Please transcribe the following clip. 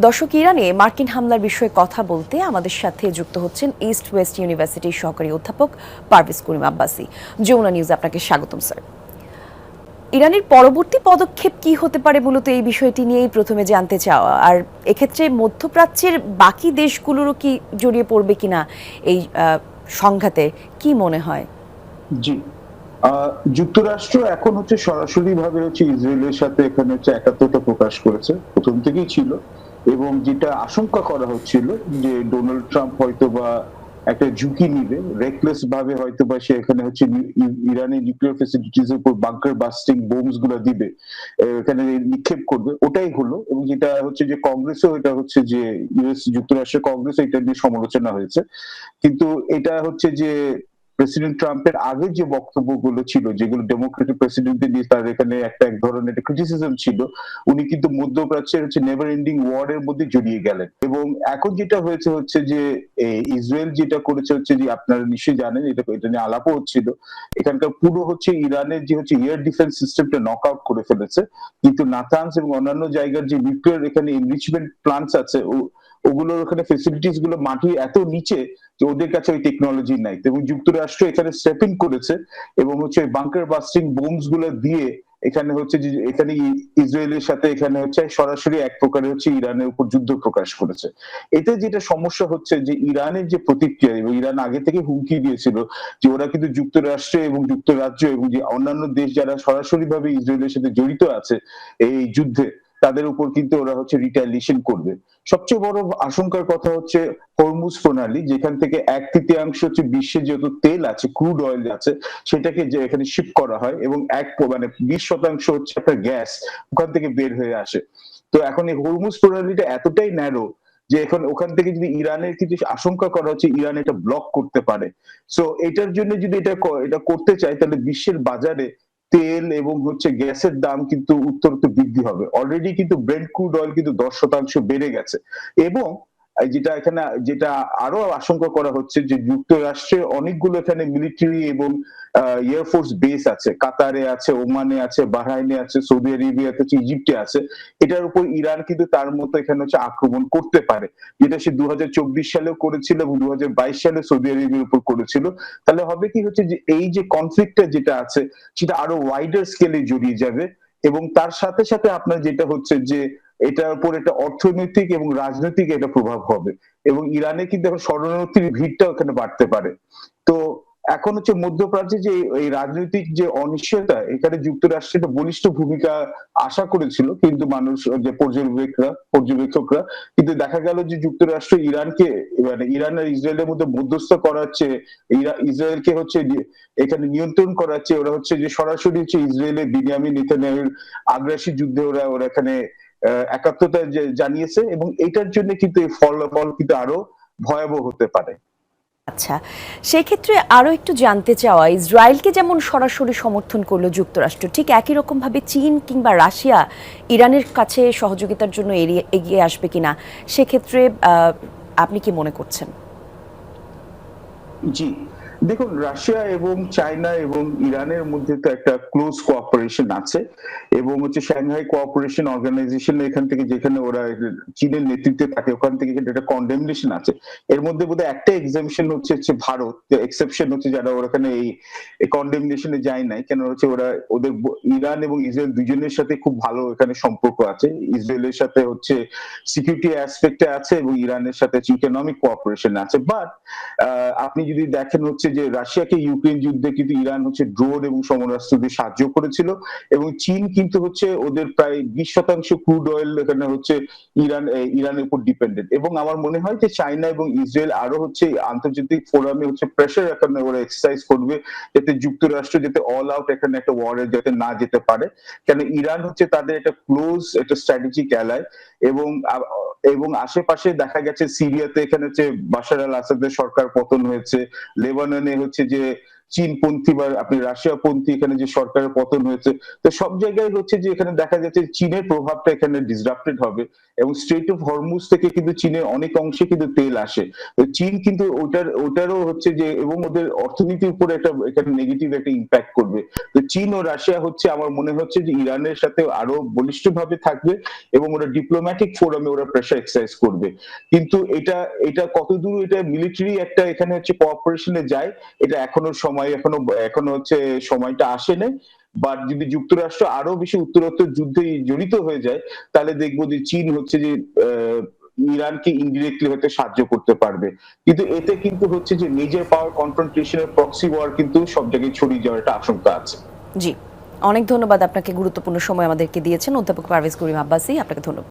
দর্শক ইরানে মার্কিন হামলার বিষয়ে কথা বলতে আমাদের সাথে যুক্ত হচ্ছেন ইস্ট ওয়েস্ট ইউনিভার্সিটির সহকারী অধ্যাপক পারভেজ করিম আব্বাসি। যমুনা নিউজ আপনাকে স্বাগতম, স্যার। ইরানের পরবর্তী পদক্ষেপ কি হতে পারে মূলত এই বিষয়টি নিয়েই প্রথমে জানতে চাওয়া। আর এক্ষেত্রে মধ্যপ্রাচ্যের বাকি দেশগুলোরও কি জড়িয়ে পড়বে কিনা এই সংঘাতে কি মনে হয়? জি। যুক্তরাষ্ট্র এখন হচ্ছে সরাসরি ভাবে হচ্ছে ইসরায়েলের সাথে এখানে হচ্ছে একাত্মতা প্রকাশ করেছে। প্রথম থেকেই ছিল। এবং যেটা আশঙ্কা করা হচ্ছিল যে ডোনাল্ড ট্রাম্প হয়তো বা একটা ঝুঁকি নিবে রেকলেস ভাবে হয়তো বা সে এখানে হচ্ছে ইরানের নিউক্লিয়ার ফেসিলিটিস এর উপর বাংকার বাস্টিং বোমসগুলো দিবে এখানে নিক্ষেপ করবে, ওটাই হলো এবং যেটা হচ্ছে যে কংগ্রেসও এটা হচ্ছে যে ইউএস যুক্তরাষ্ট্রের কংগ্রেস এটা নিয়ে সমালোচনা হয়েছে। কিন্তু এটা হচ্ছে যে প্রেসিডেন্ট ট্রাম্পের আগে যে বক্তব্যগুলো ছিল, যেগুলো ডেমোক্রেটিক প্রেসিডেন্টদের নিয়ে তার এখানে একটা এক ধরনের ক্রিটিসিজম ছিল, উনি কিন্তু মধ্যপ্রাচ্যের হচ্ছে নেভার এন্ডিং ওয়ার এর মধ্যে জড়িয়ে গেলেন। এবং এখন যেটা হয়েছে হচ্ছে যে ইসরায়েল যেটা করেছে হচ্ছে যে, আপনারা নিশ্চয়ই জানেন, এটা এটা নিয়ে আলাপও হচ্ছিল। এখানকার পুরো হচ্ছে ইরানের যে হচ্ছে এয়ার ডিফেন্স সিস্টেমটা নক আউট করে ফেলেছে। কিন্তু নাথানস এবং অন্যান্য জায়গার যে নিউক্লিয়ার এখানে এনরিচমেন্ট প্লান্টস আছে ওগুলোর ওখানে ফেসিলিটিসগুলো মাটির এত নিচে যে ওদের কাছে ওই টেকনোলজি নাই। এবং যুক্তরাষ্ট্র এখানে স্টেপিং করেছে এবং হচ্ছে বাংকার বাস্টিং বোমসগুলো দিয়ে এখানে হচ্ছে যে, এখানে ইসরায়েলের সাথে এখানে হচ্ছে সরাসরি এক প্রকারে হচ্ছে ইরানের উপর যুদ্ধ প্রকাশ করেছে। এতে যেটা সমস্যা হচ্ছে যে, ইরানের যে প্রতিক্রিয়া এবং ইরান আগে থেকে হুমকি দিয়েছিল যে, ওরা কিন্তু যুক্তরাষ্ট্র এবং যুক্তরাজ্য এবং যে অন্যান্য দেশ যারা সরাসরি ভাবে ইসরায়েলের সাথে জড়িত আছে এই যুদ্ধে তাদের উপর কিন্তু ওরা হচ্ছে রিটালিয়েশন করবে। সবচেয়ে বড় আশঙ্কার কথা হচ্ছে হরমুজ প্রণালী, যেখান থেকে এক তৃতীয়াংশ হচ্ছে বিশ্বে যত তেল আছে ক্রুড অয়েল আছে, সেটাকে যে এখানে শিপ করা হয় এবং এক মানে বিশ শতাংশ হচ্ছে আপনার গ্যাস ওখান থেকে বের হয়ে আসে। তো এখন এই হরমুজ প্রণালীটা এতটাই ন্যারো যে এখন ওখান থেকে যদি ইরানের কিছু আশঙ্কা করা হচ্ছে, ইরান এটা ব্লক করতে পারে। সো এটার জন্য যদি এটা এটা করতে চায়, তাহলে বিশ্বের বাজারে তেল এবং হচ্ছে গ্যাসের দাম কিন্তু উত্তরোত্তর বৃদ্ধি হবে। অলরেডি কিন্তু ব্রেন্ড ক্রুড অয়েল কিন্তু দশ শতাংশ বেড়ে গেছে। এবং যেটা এখানে, যেটা আরও আশঙ্কা করা হচ্ছে যে যুক্তরাষ্ট্রে অনেকগুলো এখানে মিলিটারি এবং এয়ারফোর্স বেস আছে। কাতারে আছে, ওমানে আছে, বাহরাইনে আছে, সৌদি আরবিয়াতে আছে, ইজিপ্টে আছে। এটার উপর ইরান কিন্তু তার মতো এখানে হচ্ছে আক্রমণ করতে পারে। যেটা সে দু হাজার চব্বিশ সালেও করেছিল এবং দু হাজার বাইশ সালে সৌদি আরবের উপর করেছিল। তাহলে হবে কি হচ্ছে যে এই যে কনফ্লিক্টটা যেটা আছে, সেটা আরও ওয়াইডার স্কেলে জড়িয়ে যাবে। এবং তার সাথে সাথে আপনার যেটা হচ্ছে যে এটার উপর একটা অর্থনৈতিক এবং রাজনৈতিক এটা প্রভাব হবে। এবং ইরানে কিন্তু এখন শরণার্থীর ভিড়টা ওখানে বাড়তে পারে। তো এখন হচ্ছে মধ্যপ্রাচ্যে যে এই রাজনৈতিক যে অনিশ্চয়তা, এখানে যুক্তরাষ্ট্র একটা বলিষ্ঠ ভূমিকা আশা করেছিল, কিন্তু মানুষ, যে পর্যবেক্ষকরা পর্যবেক্ষকরা, কিন্তু দেখা গেল যে যুক্তরাষ্ট্র ইরানকে মানে ইরান আর ইসরায়েলের মধ্যে মধ্যস্থ করাচ্ছে ইসরায়েলকে হচ্ছে এখানে নিয়ন্ত্রণ করাচ্ছে, ওরা হচ্ছে যে সরাসরি হচ্ছে ইসরায়েলের বিনিয়ামিন নেতানিয়াহুর আগ্রাসী যুদ্ধে ওরা ওরা এখানে একাত্মতা জানিয়েছে এবং এটার জন্য কিন্তু এই ফলাফল কিন্তু আরও ভয়াবহ হতে পারে। আচ্ছা সেক্ষেত্রে আরও একটু জানতে চাওয়া ইসরায়েলকে যেমন সরাসরি সমর্থন করল যুক্তরাষ্ট্র ঠিক একই রকমভাবে চীন কিংবা রাশিয়া ইরানের কাছে সহযোগিতার জন্য এগিয়ে আসবে কিনা সেক্ষেত্রে আহ, আপনি কি মনে করছেন? জি দেখুন, রাশিয়া এবং চায়না এবং ইরানের মধ্যে তো একটা ক্লোজ কোঅপারেশন আছে এবং হচ্ছে সাংহাই কোঅপারেশন অর্গানাইজেশন এখান থেকে যেখানে ওরা চীনের নেতৃত্বে থাকে, ওখান থেকে কিন্তু একটা কন্ডেমনেশন আছে। এর মধ্যে বোধহয় একটা এক্সামশন হচ্ছে হচ্ছে ভারত এক্সেপশন হচ্ছে যারা ওখানে এই কন্ডেমনেশনে যায় নাই কেন হচ্ছে ওরা ওদের ইরান এবং ইসরায়েল দুজনের সাথে খুব ভালো এখানে সম্পর্ক আছে। ইসরায়েলের সাথে হচ্ছে সিকিউরিটি অ্যাসপেক্টে আছে এবং ইরানের সাথে ইকোনমিক কোঅপারেশন আছে। বাট আপনি যদি দেখেন হচ্ছে যে রাশিয়াকে ইউক্রেন যুদ্ধে কিন্তু ইরান হচ্ছে ড্রোন এবং সমরাস্ত্র দিয়ে সাহায্য করেছিল এবং চীন কিন্তু হচ্ছে ওদের প্রায় বিশ শতাংশ ক্রুড অয়েল এখানে হচ্ছে ইরান ইরানের উপর ডিপেন্ডেন্ট এবং আমার মনে হয় যে চায়না এবং ইসরায়েল আরও হচ্ছে আন্তর্জাতিক ফোরামে হচ্ছে প্রেশার এখানে ওরা এক্সারসাইজ করবে যাতে যুক্তরাষ্ট্র যাতে অল আউট এখানে একটা ওয়ারে যাতে না যেতে পারে। কেন ইরান হচ্ছে তাদের একটা ক্লোজ একটা স্ট্র্যাটেজিক অ্যালাই এবং এবং আশেপাশে দেখা গেছে সিরিয়াতে এখানে হচ্ছে বাশার আল আসাদের সরকার পতন হয়েছে, লেবাননে হচ্ছে যে চীনপন্থী বা আপনি রাশিয়া পন্থী এখানে যে সরকারের পতন হয়েছে, তো সব জায়গায় হচ্ছে যে এখানে দেখা যাচ্ছে চীনের প্রভাবটা এখানে ডিসরাপ্টেড হবে এবং স্ট্রেট অফ হরমুজ থেকে কিন্তু চীনের অনেক অংশে কিন্তু তেল আসে। চীন কিন্তু ওটার, ওটারও হচ্ছে যে, এবং ওদের অর্থনীতির উপরে একটা, এখানে নেগেটিভ একটা ইম্প্যাক্ট করবে। তো চীন ও রাশিয়া হচ্ছে আমার মনে হচ্ছে যে ইরানের সাথে আরও বলিষ্ঠভাবে থাকবে এবং ওরা ডিপ্লোম্যাটিক ফোরামে ওরা প্রেশার এক্সারসাইজ করবে। কিন্তু এটা এটা কতদূর এটা মিলিটারি একটা এখানে হচ্ছে কোঅপারেশনে যায়, এটা এখনও সময় এখনও এখনও হচ্ছে সময়টা আসে নাই। বাট যদি যুক্তরাষ্ট্র আরও বেশি উত্তরোত্তর যুদ্ধে জড়িত হয়ে যায়, তাহলে দেখব যে চীন হচ্ছে যে ইরানকে ইনডিরেক্টলি হয়তো সাহায্য করতে পারবে। কিন্তু এতে কিন্তু হচ্ছে যে মেজর পাওয়ার কনফ্রন্টেশনের প্রক্সি ওয়ার কিন্তু সব জায়গায় ছড়িয়ে যাওয়ার একটা আশঙ্কা আছে। জি। অনেক ধন্যবাদ আপনাকে গুরুত্বপূর্ণ সময় আমাদেরকে দিয়েছেন। অধ্যাপক পারভেজ করিম আব্বাসি, আপনাকে ধন্যবাদ।